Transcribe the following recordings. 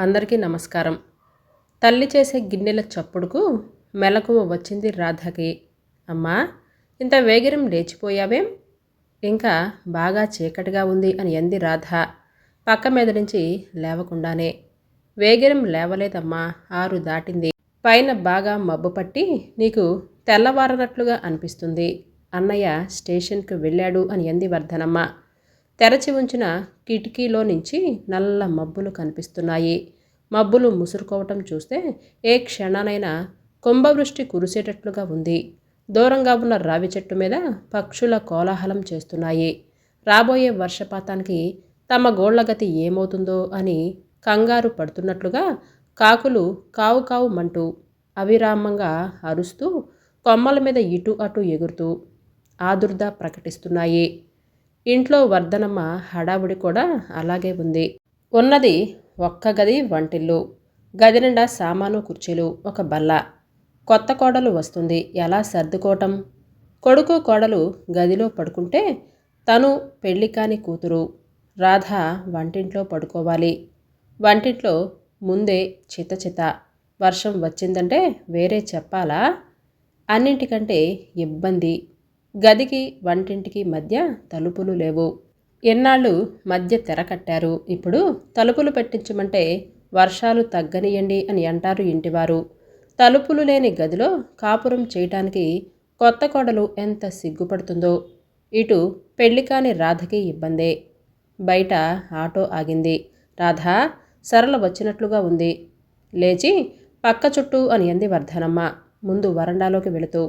అందరికీ నమస్కారం. తల్లి చేసే గిన్నెల చప్పుడుకు మెలకువ వచ్చింది రాధకి. అమ్మా ఇంత వేగిరం లేచిపోయావేం? ఇంకా బాగా చీకటిగా ఉంది అని అంది రాధ. పక్క మీద నుంచి లేవకుండానే. వేగిరం లేవలేదమ్మా ఆరు దాటింది. పైన బాగా మబ్బు పట్టి నీకు తెల్లవారనట్లుగా అనిపిస్తుంది. అన్నయ్య స్టేషన్కు వెళ్ళాడు అని అంది వర్ధనమ్మ. తెరచి ఉంచిన కిటికీలో నుంచి నల్ల మబ్బులు కనిపిస్తున్నాయి. మబ్బులు ముసురుకోవటం చూస్తే ఏ క్షణానైనా కుంభవృష్టి కురిసేటట్లుగా ఉంది. దూరంగా ఉన్న రావి చెట్టు మీద పక్షుల కోలాహలం చేస్తున్నాయి. రాబోయే వర్షపాతానికి తమ గోళ్ళగతి ఏమవుతుందో అని కంగారు పడుతున్నట్లుగా కాకులు కావు కావు మంటూ అవిరామంగా అరుస్తూ కొమ్మల మీద ఇటు అటు ఎగురుతూ ఆదుర్ద ప్రకటిస్తున్నాయి. ఇంట్లో వర్ధనమ్మ హడావుడి కూడా అలాగే ఉంది. ఉన్నది ఒక్క గది వంటిల్లు గది నిండా సామాను కుర్చీలు ఒక బల్ల. కొత్త కోడలు వస్తుంది. ఎలా సర్దుకోవటం? కొడుకు కోడలు గదిలో పడుకుంటే తను పెళ్ళి కాని కూతురు రాధ వంటింట్లో పడుకోవాలి. వంటింట్లో ముందే చిత చిత వర్షం వచ్చిందంటే వేరే చెప్పాలా? అన్నింటికంటే ఇబ్బంది గదికి వంటింటికి మధ్య తలుపులు లేవు. ఎన్నాళ్ళు మధ్య తెర కట్టారు. ఇప్పుడు తలుపులు పెట్టించమంటే వర్షాలు తగ్గనియండి అని అంటారు ఇంటివారు. తలుపులు లేని గదిలో కాపురం చేయటానికి కొత్త కోడలు ఎంత సిగ్గుపడుతుందో. ఇటు పెళ్ళి కాని రాధకి ఇబ్బందే. బయట ఆటో ఆగింది. రాధ సరళ వచ్చినట్లుగా ఉంది. లేచి పక్క చుట్టూ అని అంది వర్ధనమ్మ. ముందు వరండాలోకి వెళుతూ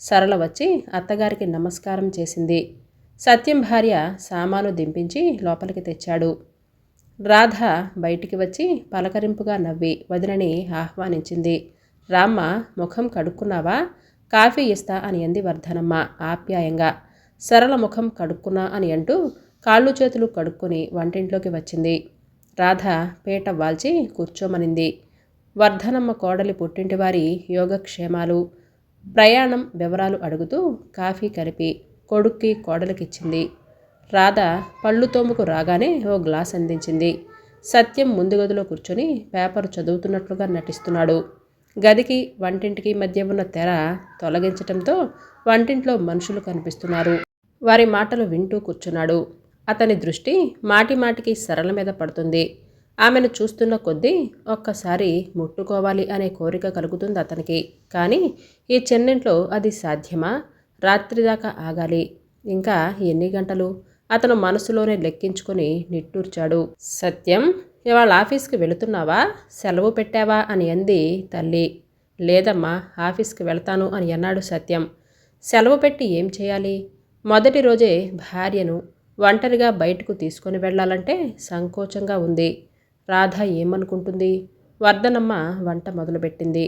సరళ వచ్చి అత్తగారికి నమస్కారం చేసింది. సత్యం భార్య సామాను దింపించి లోపలికి తెచ్చాడు. రాధ బయటికి వచ్చి పలకరింపుగా నవ్వి వదినని ఆహ్వానించింది. రామ్మ ముఖం కడుక్కున్నావా? కాఫీ ఇస్తా అని అంది వర్ధనమ్మ ఆప్యాయంగా. సరళ ముఖం కడుక్కున్నా అని అంటూ కాళ్ళు చేతులు కడుక్కొని వంటింట్లోకి వచ్చింది. రాధ పీట వాల్చి కూర్చోమనింది. వర్ధనమ్మ కోడలి పుట్టింటివారి యోగక్షేమాలు ప్రయాణం వివరాలు అడుగుతూ కాఫీ కలిపి కొడుక్కి కోడలికిచ్చింది. రాధ పళ్ళు తోముకు రాగానే ఓ గ్లాస్ అందించింది. సత్యం ముందు గదిలో కూర్చొని పేపర్ చదువుతున్నట్లుగా నటిస్తున్నాడు. గదికి వంటింటికి మధ్య ఉన్న తెర తొలగించటంతో వంటింట్లో మనుషులు కనిపిస్తున్నారు. వారి మాటలు వింటూ కూర్చున్నాడు. అతని దృష్టి మాటి మాటికి సరళ మీద పడుతుంది. ఆమెను చూస్తున్న కొద్దీ ఒక్కసారి ముట్టుకోవాలి అనే కోరిక కలుగుతుంది అతనికి. కానీ ఈ చెన్నింట్లో అది సాధ్యమా? రాత్రి దాకా ఆగాలి. ఇంకా ఎన్ని గంటలు? అతను మనసులోనే లెక్కించుకొని నిట్టూర్చాడు. సత్యం ఇవాళ ఆఫీస్కి వెళుతున్నావా? సెలవు పెట్టావా? అని అంది తల్లి. లేదమ్మా ఆఫీస్కి వెళ్తాను అని అన్నాడు సత్యం. సెలవు పెట్టి ఏం చేయాలి? మొదటి రోజే భార్యను ఒంటరిగా బయటకు తీసుకొని వెళ్ళాలంటే సంకోచంగా ఉంది. రాధ ఏమనుకుంటుంది? వర్ధనమ్మ వంట మొదలుపెట్టింది.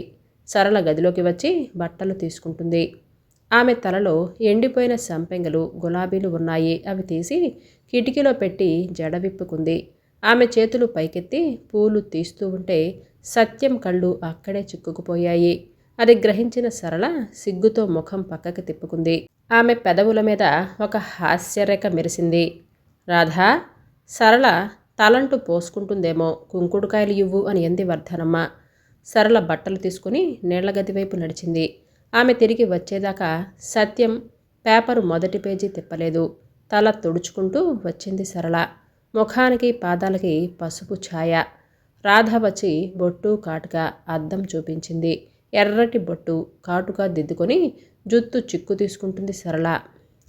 సరళ గదిలోకి వచ్చి బట్టలు తీసుకుంటుంది. ఆమె తలలో ఎండిపోయిన సంపెంగలు గులాబీలు ఉన్నాయి. అవి తీసి కిటికీలో పెట్టి జడ విప్పుకుంది. ఆమె చేతులు పైకెత్తి పూలు తీస్తూ ఉంటే సత్యం కళ్ళు అక్కడే చిక్కుకుపోయాయి. అది గ్రహించిన సరళ సిగ్గుతో ముఖం పక్కకి తిప్పుకుంది. ఆమె పెదవుల మీద ఒక హాస్యరేఖ మెరిసింది. రాధా సరళ తలంటూ పోసుకుంటుందేమో కుంకుడుకాయలు ఇవ్వు అని ఎంది వర్ధనమ్మ. సరళ బట్టలు తీసుకుని నీళ్ళగది వైపు నడిచింది. ఆమె తిరిగి వచ్చేదాకా సత్యం పేపరు మొదటి పేజీ తిప్పలేదు. తల తుడుచుకుంటూ వచ్చింది సరళ. ముఖానికి పాదాలకి పసుపు ఛాయ. రాధ వచ్చి బొట్టు కాటుగా అద్దం చూపించింది. ఎర్రటి బొట్టు కాటుగా దిద్దుకొని జుత్తు చిక్కు తీసుకుంటుంది సరళ.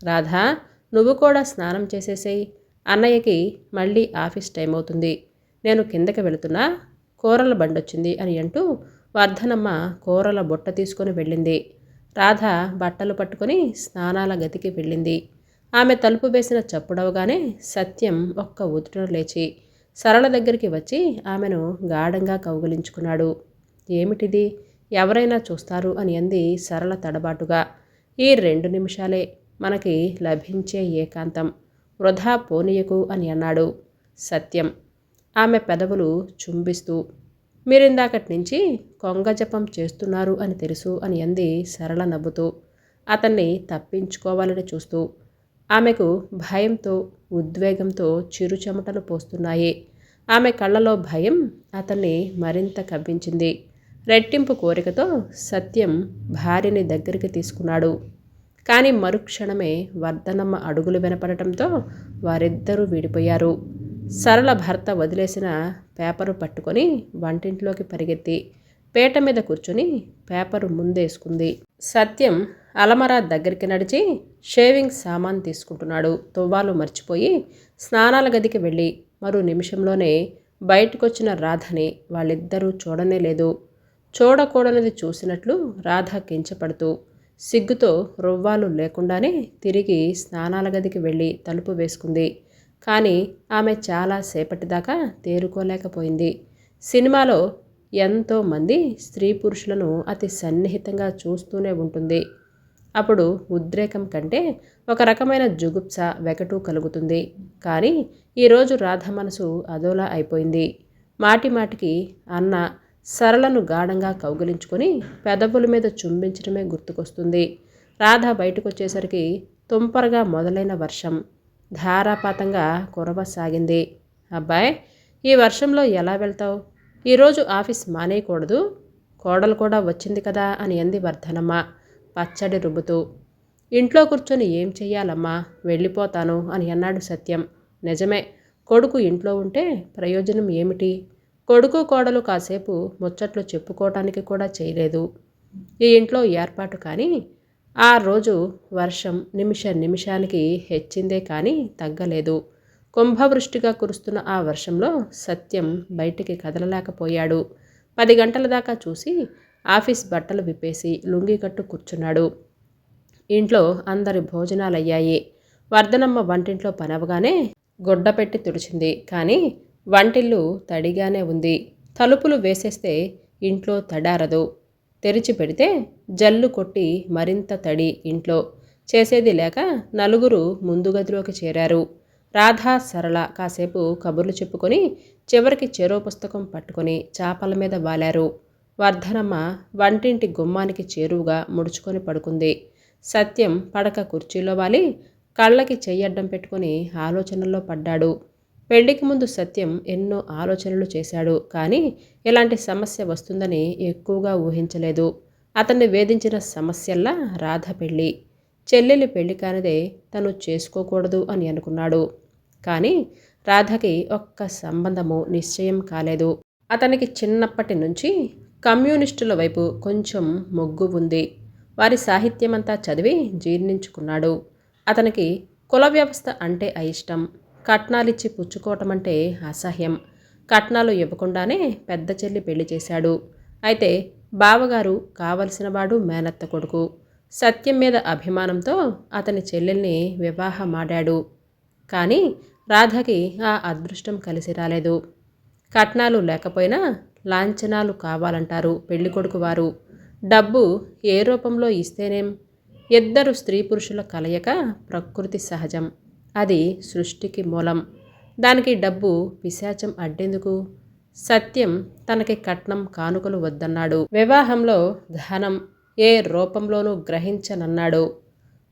రాధ నువ్వు కూడా స్నానం చేసేసేయి. అన్నయ్యకి మళ్ళీ ఆఫీస్ టైం అవుతుంది. నేను కిందకి వెళుతున్నా కూరల బండొచ్చింది అని అంటూ వర్ధనమ్మ కూరల బుట్ట తీసుకొని వెళ్ళింది. రాధ బట్టలు పట్టుకొని స్నానాల గదికి వెళ్ళింది. ఆమె తలుపు వేసిన చప్పుడవగానే సత్యం ఒక్క ఉదుటను లేచి సరళ దగ్గరికి వచ్చి ఆమెను గాఢంగా కౌగులించుకున్నాడు. ఏమిటిది? ఎవరైనా చూస్తారు అని అంది సరళ తడబాటుగా. ఈ రెండు నిమిషాలే మనకి లభించే ఏకాంతం. వృధా పోనీయకు అని అన్నాడు. సత్యం. ఆమె పెదవులు చుంబిస్తూ మీరిందాకటి నుంచి కొంగజపం చేస్తున్నారు అని తెలుసు అని అంది సరళ నవ్వుతూ. అతన్ని తప్పించుకోవాలని చూస్తూ ఆమెకు భయంతో ఉద్వేగంతో చిరుచెమటలు పోస్తున్నాయి. ఆమె కళ్ళలో భయం అతన్ని మరింత కవ్వించింది. రెట్టింపు కోరికతో సత్యం భార్యని దగ్గరికి తీసుకున్నాడు. కానీ మరుక్షణమే వర్ధనమ్మ అడుగులు వినపడటంతో వారిద్దరూ విడిపోయారు. సరళ భర్త వదిలేసిన పేపరు పట్టుకొని వంటింట్లోకి పరిగెత్తి పేట మీద కూర్చొని పేపరు ముందేసుకుంది. సత్యం అలమరా దగ్గరికి నడిచి షేవింగ్ సామాన్ తీసుకుంటున్నాడు. తువ్వాలు మర్చిపోయి స్నానాల గదికి వెళ్ళి మరో నిమిషంలోనే బయటకొచ్చిన రాధని వాళ్ళిద్దరూ చూడనే లేదు. చూడకూడనిది చూసినట్లు రాధ కించపడుతూ సిగ్గుతో రువ్వాలు లేకుండానే తిరిగి స్నానాల గదికి వెళ్ళి తలుపు వేసుకుంది. కానీ ఆమె చాలా సేపటిదాకా తేరుకోలేకపోయింది. సినిమాలో ఎంతోమంది స్త్రీ పురుషులను అతి సన్నిహితంగా చూస్తూనే ఉంటుంది. అప్పుడు ఉద్రేకం కంటే ఒక రకమైన జుగుప్స వెకటు కలుగుతుంది. కానీ ఈరోజు రాధ మనసు అదోలా అయిపోయింది. మాటి మాటికి అన్న సరళను గాఢంగా కౌగిలించుకొని పెదవుల మీద చుంబించడమే గుర్తుకొస్తుంది. రాధ బయటకు వచ్చేసరికి తుంపరగా మొదలైన వర్షం. ధారాపాతంగా కురవసాగింది అబ్బాయ్ ఈ వర్షంలో ఎలా వెళ్తావు? ఈరోజు ఆఫీస్ మానేయకూడదు. కోడలు కూడా వచ్చింది కదా అని అంది వర్ధనమ్మ పచ్చడి రుబ్బుతూ. ఇంట్లో కూర్చొని ఏం చెయ్యాలమ్మా? వెళ్ళిపోతాను అని అన్నాడు సత్యం. నిజమే కొడుకు ఇంట్లో ఉంటే ప్రయోజనం ఏమిటి? కొడుకు కోడలు కాసేపు ముచ్చట్లు చెప్పుకోవటానికి కూడా చేయలేదు. ఈ ఇంట్లో ఏర్పాటు కానీ ఆ రోజు వర్షం నిమిష నిమిషానికి హెచ్చిందే కానీ తగ్గలేదు. కుంభవృష్టిగా కురుస్తున్న ఆ వర్షంలో సత్యం బయటికి కదలలేకపోయాడు. పది గంటల దాకా చూసి ఆఫీస్ బట్టలు విప్పేసి లుంగి కట్టు కూర్చున్నాడు. ఇంట్లో అందరి భోజనాలయ్యాయి. వర్ధనమ్మ వంటింట్లో పనవగానే గుడ్డ పెట్టి తుడిచింది. కానీ వంటిల్లు తడిగానే ఉంది. తలుపులు వేసేస్తే ఇంట్లో తడారదు. తెరిచి పెడితే జల్లు కొట్టి మరింత తడి ఇంట్లో. చేసేది లేక నలుగురు ముందు గదిలోకి చేరారు. రాధా సరళ కాసేపు కబుర్లు చెప్పుకొని చివరికి చెరో పుస్తకం పట్టుకొని చేపల మీద వాలారు. వర్ధనమ్మ వంటింటి గుమ్మానికి చేరువుగా ముడుచుకొని పడుకుంది. సత్యం పడక కుర్చీలో వాలి కళ్ళకి చెయ్యడ్డం పెట్టుకుని ఆలోచనల్లో పడ్డాడు. పెళ్ళికి ముందు సత్యం ఎన్నో ఆలోచనలు చేశాడు కానీ ఇలాంటి సమస్య వస్తుందని ఎక్కువగా ఊహించలేదు. అతన్ని వేధించిన సమస్యల్లా రాధ పెళ్ళి. చెల్లెలి పెళ్ళి కానిదే తను చేసుకోకూడదు అని అనుకున్నాడు. కానీ రాధకి ఒక్క సంబంధము నిశ్చయం కాలేదు. అతనికి చిన్నప్పటి నుంచి కమ్యూనిస్టుల వైపు కొంచెం మొగ్గు ఉంది. వారి సాహిత్యమంతా చదివి జీర్ణించుకున్నాడు. అతనికి కుల వ్యవస్థ అంటే అయిష్టం. కట్నాలిచ్చి పుచ్చుకోవటం అంటే అసహ్యం. కట్నాలు ఇవ్వకుండానే పెద్ద చెల్లి పెళ్ళి చేశాడు. అయితే బావగారు కావలసినవాడు మేనత్త కొడుకు. సత్యం మీద అభిమానంతో అతని చెల్లెల్ని వివాహమాడాడు కానీ రాధకి ఆ అదృష్టం కలిసి రాలేదు. కట్నాలు లేకపోయినా లాంఛనాలు కావాలంటారు పెళ్ళికొడుకు వారు. డబ్బు ఏ రూపంలో ఇస్తేనేం? ఇద్దరు స్త్రీ పురుషుల కలయిక ప్రకృతి సహజం. అది సృష్టికి మూలం. దానికి డబ్బు పిశాచం అడ్డెందుకు? సత్యం తనకి కట్నం కానుకలు వద్దన్నాడు. వివాహంలో ధనం ఏ రూపంలోనూ గ్రహించనన్నాడు.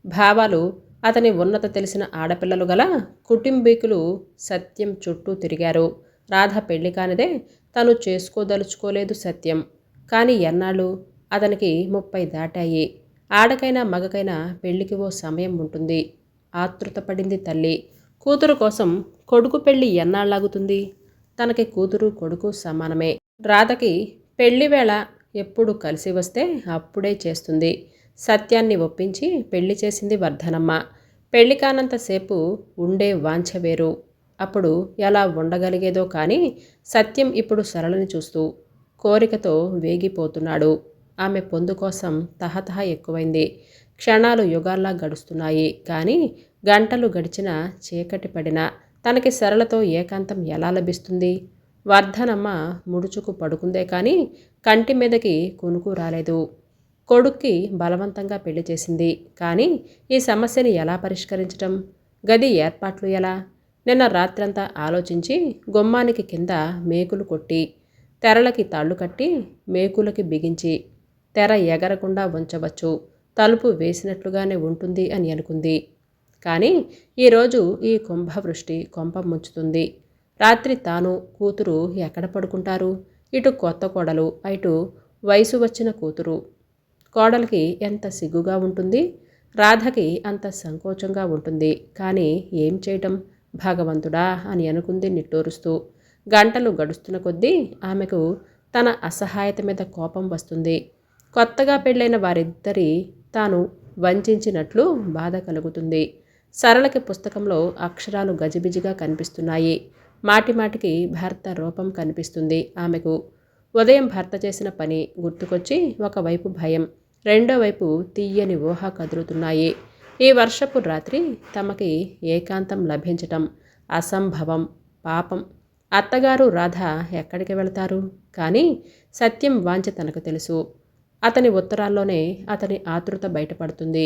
భావాలు అతని ఉన్నత తెలిసిన ఆడపిల్లలు గల కుటుంబీకులు సత్యం చుట్టూ తిరిగారు. రాధ పెళ్ళి కానిదే తను చేసుకోదలుచుకోలేదు సత్యం. కానీ ఎన్నాళ్ళు? అతనికి ముప్పై దాటాయి. ఆడకైనా మగకైనా పెళ్ళికి ఓ సమయం ఉంటుంది. ఆతృతపడింది తల్లి. కూతురు కోసం కొడుకు పెళ్ళి ఎన్నాళ్ళాగుతుంది? తనకి కూతురు కొడుకు సమానమే. రాధకి పెళ్ళి వేళ ఎప్పుడు కలిసి వస్తే అప్పుడే చేస్తుంది. సత్యాన్ని ఒప్పించి పెళ్ళి చేసింది వర్ధనమ్మ. పెళ్ళి కానంతసేపు ఉండే వాంఛ వేరు. అప్పుడు ఎలా ఉండగలిగేదో కానీ సత్యం ఇప్పుడు సరళని చూస్తూ కోరికతో వేగిపోతున్నాడు. ఆమె పొందు కోసం తహతహ ఎక్కువైంది. క్షణాలు యుగాల్లా గడుస్తున్నాయి. కానీ గంటలు గడిచిన చీకటి పడిన తనకి సరళతో ఏకాంతం ఎలా లభిస్తుంది? వర్ధనమ్మ ముడుచుకు పడుకుందే కానీ కంటి మీదకి కొనుకు రాలేదు. కొడుక్కి బలవంతంగా పెళ్ళి చేసింది. కానీ ఈ సమస్యని ఎలా పరిష్కరించటం? గది ఏర్పాట్లు ఎలా? నిన్న రాత్రంతా ఆలోచించి గుమ్మానికి కింద మేకులు కొట్టి తెరలకి తాళ్ళు కట్టి మేకులకి బిగించి తెర ఎగరకుండా ఉంచవచ్చు. తలుపు వేసినట్లుగానే ఉంటుంది అని అనుకుంది. కానీ ఈరోజు ఈ కుంభవృష్టి కొంప ముంచుతుంది. రాత్రి తాను కూతురు ఎక్కడ పడుకుంటారు? ఇటు కొత్త కోడలు అటు వయసు వచ్చిన కూతురు. కోడలికి ఎంత సిగ్గుగా ఉంటుంది? రాధకి అంత సంకోచంగా ఉంటుంది. కానీ ఏం చేయటం? భగవంతుడా అని అనుకుంది నిట్టూరుస్తూ. గంటలు గడుస్తున్న కొద్దీ ఆమెకు తన అసహాయత మీద కోపం వస్తుంది. కొత్తగా పెళ్ళైన వారిద్దరి తాను వంచినట్లు బాధ కలుగుతుంది. సరళకి పుస్తకంలో అక్షరాలు గజిబిజిగా కనిపిస్తున్నాయి. మాటిమాటికి భర్త రూపం కనిపిస్తుంది ఆమెకు. ఉదయం భర్త చేసిన పని గుర్తుకొచ్చి ఒకవైపు భయం రెండో వైపు తీయని ఊహ కదులుతున్నాయి. ఈ వర్షపు రాత్రి తమకి ఏకాంతం లభించటం అసంభవం పాపం. అత్తగారు రాధ ఎక్కడికి వెళతారు? కానీ సత్యం వాంఛ తనకు తెలుసు. అతని ఉత్తరాల్లోనే అతని ఆతృత బయటపడుతుంది.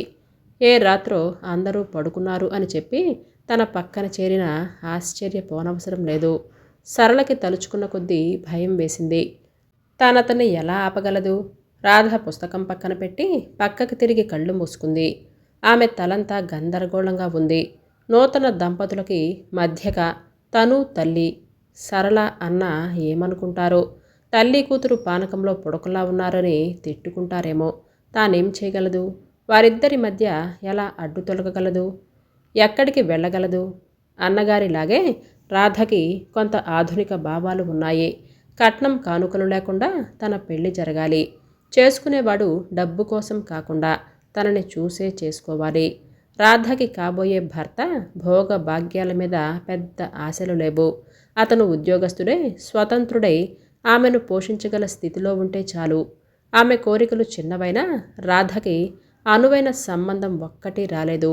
ఏ రాత్రో అందరూ పడుకున్నారు అని చెప్పి తన పక్కన చేరిన ఆశ్చర్యపోనవసరం లేదు. సరళకి తలుచుకున్న కొద్దీ భయం వేసింది. తానతన్ని ఎలా ఆపగలదు? రాధ పుస్తకం పక్కన పెట్టి పక్కకి తిరిగి కళ్ళు మూసుకుంది. ఆమె తలంతా గందరగోళంగా ఉంది. నూతన దంపతులకి మధ్యగా తను తల్లి సరళ అన్న ఏమనుకుంటారో తల్లి కూతురు పానకంలో పుడకలా ఉన్నారని తిట్టుకుంటారేమో. తానేం చేయగలదు? వారిద్దరి మధ్య ఎలా అడ్డు తొలగగలదు? ఎక్కడికి వెళ్ళగలదు? అన్నగారిలాగే రాధకి కొంత ఆధునిక భావాలు ఉన్నాయి. కట్నం కానుకలు లేకుండా తన పెళ్ళి జరగాలి. చేసుకునేవాడు డబ్బు కోసం కాకుండా తనని చూసే చేసుకోవాలి. రాధకి కాబోయే భర్త భోగ భాగ్యాల మీద పెద్ద ఆశలు లేవు. అతను ఉద్యోగస్తుడే స్వతంత్రుడై ఆమెను పోషించగల స్థితిలో ఉంటే చాలు. ఆమె కోరికలు చిన్నవైనా రాధకి అనువైన సంబంధం ఒక్కటి రాలేదు.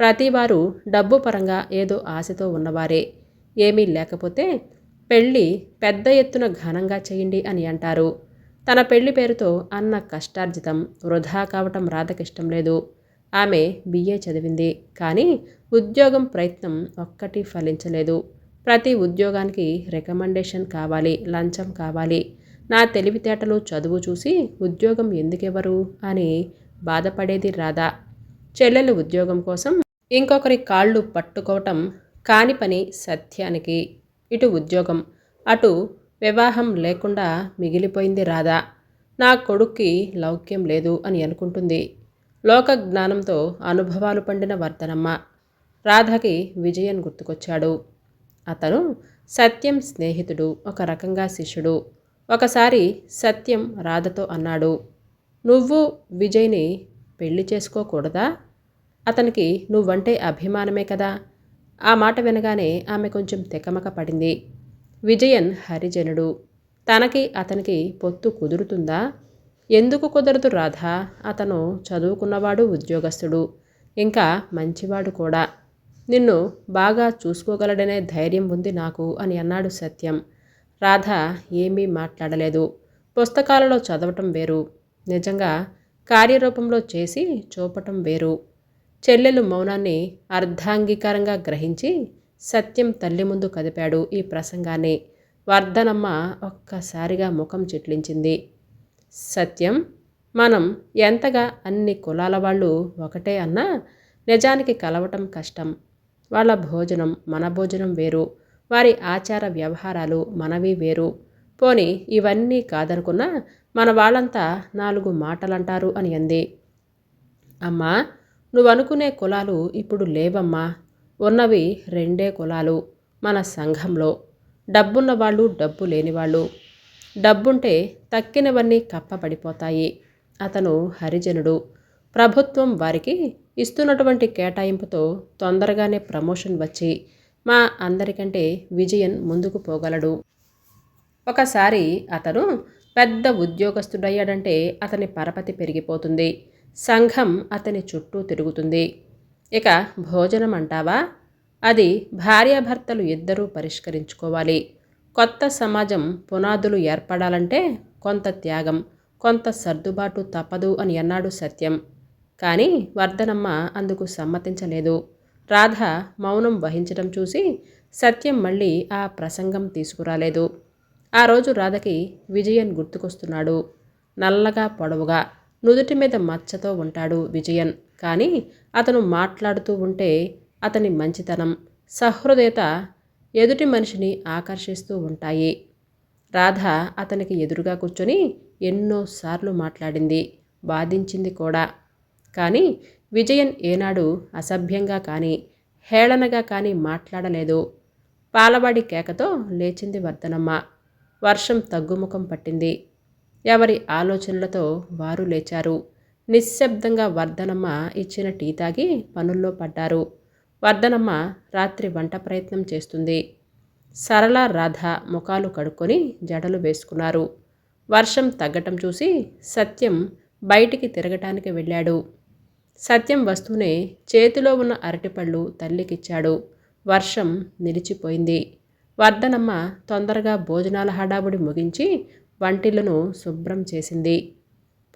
ప్రతివారు డబ్బు పరంగా ఏదో ఆశతో ఉన్నవారే. ఏమీ లేకపోతే పెళ్ళి పెద్ద ఎత్తున ఘనంగా చేయండి అని అంటారు. తన పెళ్ళి పేరుతో అన్న కష్టార్జితం వృధా కావటం రాధకిష్టం లేదు. ఆమె బిఏ చదివింది కానీ ఉద్యోగం ప్రయత్నం ఒక్కటి ఫలించలేదు. ప్రతి ఉద్యోగానికి రికమెండేషన్ కావాలి లంచం కావాలి. నా తెలివితేటలు చదువు చూసి ఉద్యోగం ఎందుకెవరు అని బాధపడేది రాదా చెల్లెలు ఉద్యోగం కోసం ఇంకొకరి కాళ్ళు పట్టుకోవటం కాని పని సత్యానికి. ఇటు ఉద్యోగం అటు వివాహం లేకుండా మిగిలిపోయింది రాదా నా కొడుక్కి లౌక్యం లేదు అని అనుకుంటుంది. లోక జ్ఞానంతో అనుభవాలు పండిన వర్ధనమ్మ. రాధకి విజయన్ గుర్తుకొచ్చాడు. అతను సత్యం స్నేహితుడు ఒక రకంగా శిష్యుడు. ఒకసారి సత్యం రాధతో అన్నాడు నువ్వు విజయ్ని పెళ్ళి చేసుకోకూడదా? అతనికి నువ్వంటే అభిమానమే కదా. ఆ మాట వినగానే ఆమె కొంచెం తెకమక పడింది. విజయన్ హరిజనుడు తనకి అతనికి పొత్తు కుదురుతుందా? ఎందుకు కుదరదు రాధా? అతను చదువుకున్నవాడు ఉద్యోగస్తుడు ఇంకా మంచివాడు కూడా. నిన్ను బాగా చూసుకోగలడనే ధైర్యం ఉంది నాకు అని అన్నాడు సత్యం. రాధ ఏమీ మాట్లాడలేదు. పుస్తకాలలో చదవటం వేరు. నిజంగా కార్యరూపంలో చేసి చూపటం వేరు. చెల్లెలు మౌనాన్ని అర్ధాంగీకారంగా గ్రహించి సత్యం తల్లి ముందు కదిపాడు ఈ ప్రసంగాన్ని. వర్ధనమ్మ ఒక్కసారిగా ముఖం చిట్లించింది. సత్యం మనం ఎంతగా అన్ని కులాల వాళ్ళు ఒకటే అన్నా నిజానికి కలవటం కష్టం. వాళ్ళ భోజనం మన భోజనం వేరు. వారి ఆచార వ్యవహారాలు మనవి వేరు. పోని ఇవన్నీ కాదనుకున్నా మన వాళ్ళంతా నాలుగు మాటలంటారు అని అంది. అమ్మా నువ్వనుకునే కులాలు ఇప్పుడు లేవమ్మా. ఉన్నవి రెండే కులాలు మన సంఘంలో. డబ్బున్న వాళ్ళు డబ్బు లేనివాళ్ళు. డబ్బుంటే తక్కినవన్నీ కప్పబడిపోతాయి. అతను హరిజనుడు. ప్రభుత్వం వారికి ఇస్తున్నటువంటి కేటాయింపుతో తొందరగానే ప్రమోషన్ వచ్చి మా అందరికంటే విజయన్ ముందుకు పోగలడు. ఒకసారి అతను పెద్ద ఉద్యోగస్తుడయ్యాడంటే అతని పరపతి పెరిగిపోతుంది. సంఘం అతని చుట్టూ తిరుగుతుంది. ఇక భోజనం అంటావా అది భార్యాభర్తలు ఇద్దరూ పరిష్కరించుకోవాలి. కొత్త సమాజం పునాదులు ఏర్పడాలంటే కొంత త్యాగం కొంత సర్దుబాటు తప్పదు అని అన్నాడు సత్యం. కానీ వర్ధనమ్మ అందుకు సమ్మతించలేదు. రాధ మౌనం వహించడం చూసి సత్యం మళ్ళీ ఆ ప్రసంగం తీసుకురాలేదు. ఆ రోజు రాధకి విజయన్ గుర్తుకొస్తున్నాడు. నల్లగా పొడవుగా నుదుటి మీద మచ్చతో ఉంటాడు విజయన్. కానీ అతను మాట్లాడుతూ ఉంటే అతని మంచితనం సహృదయత ఎదుటి మనిషిని ఆకర్షిస్తూ ఉంటాయి. రాధ అతనికి ఎదురుగా కూర్చొని ఎన్నోసార్లు మాట్లాడింది బాధించింది కూడా. కానీ విజయన్ ఏనాడు అసభ్యంగా కానీ హేళనగా కానీ మాట్లాడలేదు. పాలవాడి కేకతో లేచింది వర్ధనమ్మ. వర్షం తగ్గుముఖం పట్టింది. ఎవరి ఆలోచనలతో వారు లేచారు. నిశ్శబ్దంగా వర్ధనమ్మ ఇచ్చిన టీ తాగి పనుల్లో పడ్డారు. వర్ధనమ్మ రాత్రి వంట ప్రయత్నం చేస్తుంది. సరళ రాధ ముఖాలు కడుక్కొని జడలు వేసుకున్నారు. వర్షం తగ్గటం చూసి సత్యం బయటికి తిరగటానికి వెళ్ళాడు. సత్యం వస్తూనే చేతిలో ఉన్న అరటిపళ్ళు తల్లికిచ్చాడు. వర్షం నిలిచిపోయింది. వర్ధనమ్మ తొందరగా భోజనాల హడావుడి ముగించి వంటిలను శుభ్రం చేసింది.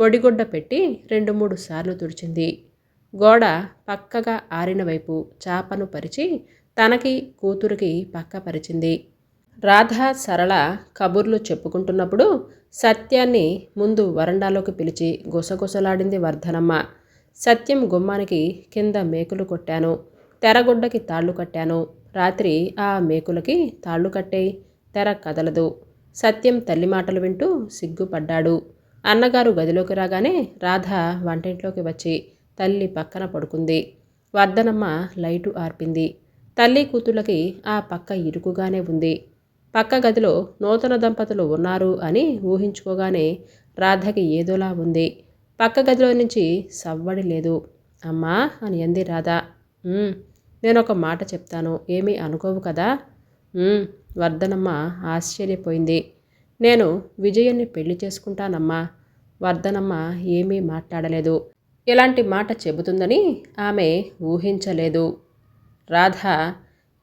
పొడిగుడ్డ పెట్టి రెండు మూడు సార్లు తుడిచింది. గోడ పక్కగా ఆరిన వైపు చాపను పరిచి తనకి కూతురికి పక్క పరిచింది. రాధ సరళ కబుర్లు చెప్పుకుంటున్నప్పుడు సత్యాన్ని ముందు వరండాలోకి పిలిచి గుసగుసలాడింది వర్ధనమ్మ. సత్యం గుమ్మానికి కింద మేకులు కొట్టాను. తెరగుడ్డకి తాళ్ళు కట్టాను. రాత్రి ఆ మేకులకి తాళ్ళు కట్టే తెర కదలదు. సత్యం తల్లి మాటలు వింటూ సిగ్గుపడ్డాడు. అన్నగారు గదిలోకి రాగానే రాధ వంటింట్లోకి వచ్చి తల్లి పక్కన పడుకుంది. వర్ధనమ్మ లైటు ఆర్పింది. తల్లి కూతుళ్ళకి ఆ పక్క ఇరుకుగానే ఉంది. పక్క గదిలో నూతన దంపతులు ఉన్నారు అని ఊహించుకోగానే రాధకి ఏదోలా ఉంది. పక్క గదిలో నుంచి సవ్వడి లేదు. అమ్మా! అని అంది రాధా. నేను ఒక మాట చెప్తాను. ఏమీ అనుకోవు కదా? వర్ధనమ్మ ఆశ్చర్యపోయింది. నేను విజయన్ని పెళ్ళి చేసుకుంటానమ్మా. వర్ధనమ్మ ఏమీ మాట్లాడలేదు. ఇలాంటి మాట చెబుతుందని ఆమె ఊహించలేదు. రాధ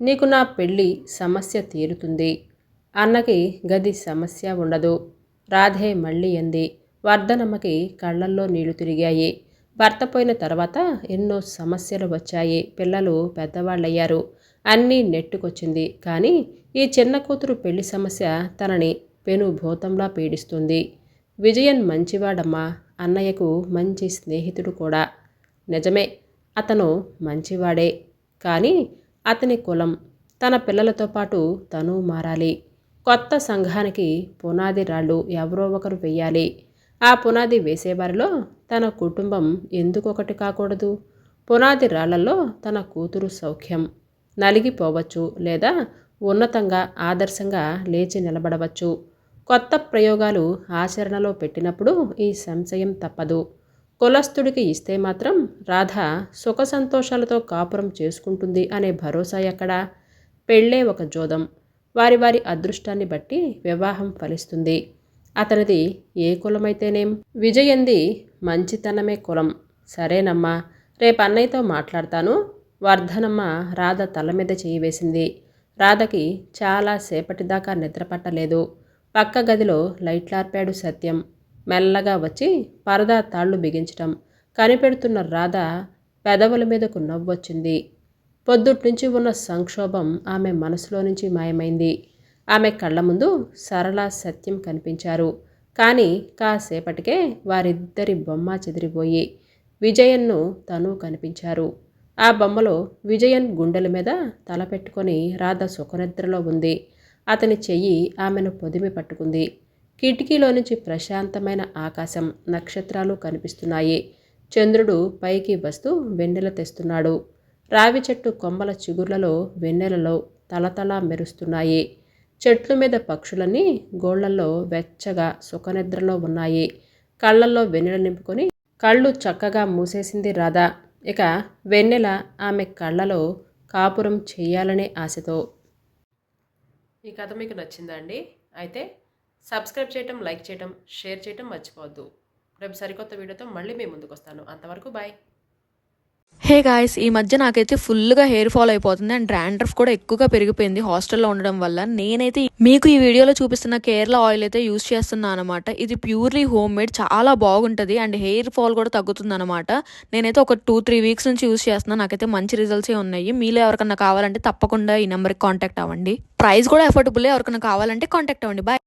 నీకు నా పెళ్ళి సమస్య తీరుతుంది. అన్నకి గది సమస్య ఉండదు. రాధే మళ్ళీ అంది. వర్ధనమ్మకి కళ్ళల్లో నీళ్ళు తిరిగాయి. భర్త పోయిన తర్వాత ఎన్నో సమస్యలు వచ్చాయి. పిల్లలు పెద్దవాళ్ళయ్యారు. అన్నీ నెట్టుకొచ్చింది. కానీ ఈ చిన్న కూతురు పెళ్ళి సమస్య తనని పెను భూతంలా పీడిస్తుంది. విజయన్ మంచివాడమ్మా. అన్నయ్యకు మంచి స్నేహితుడు కూడా. నిజమే అతను మంచివాడే. కానీ అతని కులం తన పిల్లలతో పాటు తను మారాలి. కొత్త సంఘానికి పునాది రాళ్ళు ఎవరో ఒకరు వెయ్యాలి. ఆ పునాది వేసేవారిలో తన కుటుంబం ఎందుకొకటి కాకూడదు? పునాది రాళ్ళలో తన కూతురు సౌఖ్యం. నలిగిపోవచ్చు లేదా ఉన్నతంగా ఆదర్శంగా లేచి నిలబడవచ్చు. కొత్త ప్రయోగాలు ఆచరణలో పెట్టినప్పుడు ఈ సంశయం తప్పదు. కులస్థుడికి ఇస్తే మాత్రం రాధ సుఖ సంతోషాలతో కాపురం చేసుకుంటుంది అనే భరోసా ఎక్కడా? పెళ్ళే ఒక జోదం. వారి వారి అదృష్టాన్ని బట్టి వివాహం ఫలిస్తుంది. అతనిది ఏ కులమైతేనేం? విజయంది మంచితనమే కులం. సరేనమ్మా రేపు అన్నయ్యతో మాట్లాడతాను. వర్ధనమ్మ రాధ తల మీద చేయి వేసింది. రాధకి చాలా సేపటిదాకా నిద్ర పక్క గదిలో లైట్లార్పాడు సత్యం. మెల్లగా వచ్చి పరదా తాళ్ళు బిగించటం. కనిపెడుతున్న రాధ పెదవుల మీదకు నవ్వొచ్చింది. పొద్దుట్నుంచి ఉన్న సంక్షోభం ఆమె మనసులో నుంచి మాయమైంది. ఆమె కళ్ళ ముందు సరళ సత్యం కనిపించారు. కానీ కాసేపటికే వారిద్దరి బొమ్మ చెదిరిపోయి విజయన్ను తను కనిపించారు. ఆ బొమ్మలో విజయన్ గుండెల మీద తల పెట్టుకొని రాధ సుఖనిద్రలో ఉంది. అతని చెయ్యి ఆమెను పొదిమి పట్టుకుంది. కిటికీలో నుంచి ప్రశాంతమైన ఆకాశం నక్షత్రాలు కనిపిస్తున్నాయి. చంద్రుడు పైకి వస్తూ వెన్నెల తెస్తున్నాడు. రావి చెట్టు కొమ్మల చిగుర్లలో వెన్నెలలో తలతలా మెరుస్తున్నాయి. చెట్ల మీద పక్షులన్నీ గోళ్ళలో వెచ్చగా సుఖనిద్రలో ఉన్నాయి. కళ్ళల్లో వెన్నెల నింపుకొని కళ్ళు చక్కగా మూసేసింది రాధ. ఇక వెన్నెల ఆమె కళ్ళలో కాపురం చేయాలనే ఆశతో. ఈ కథ మీకు నచ్చిందా అండి అయితే సబ్స్క్రైబ్ చేయటం లైక్ చేయటం షేర్ చేయటం మర్చిపోవద్దు. రేపు సరికొత్త వీడియోతో మళ్ళీ మీ ముందుకు వస్తాను అంతవరకు బాయ్. హే గాయస్ ఈ మధ్య నాకైతే ఫుల్గా హెయిర్ ఫాల్ అయిపోతుంది అండ్ డ్రాండ్రఫ్ కూడా ఎక్కువగా పెరిగిపోయింది హాస్టల్లో ఉండడం వల్ల. నేనైతే మీకు ఈ వీడియోలో చూపిస్తున్న కేరళ ఆయిల్ అయితే యూస్ చేస్తున్నాను అనమాట ఇది ప్యూర్లీ హోమ్ మేడ్ చాలా బాగుంటుంది అండ్ హెయిర్ ఫాల్ కూడా తగ్గుతుంది అనమాట నేనైతే ఒక టూ త్రీ వీక్స్ నుంచి యూస్ చేస్తున్నాను నాకైతే మంచి రిజల్ట్సే ఉన్నాయి. మీలో ఎవరికన్నా కావాలంటే తప్పకుండా ఈ నెంబర్కి కాంటాక్ట్ అవ్వండి. ప్రైస్ కూడా అఫోర్డబుల్ ఎవరికన్నా కావాలంటే కాంటాక్ట్ అవ్వండి. బాయ్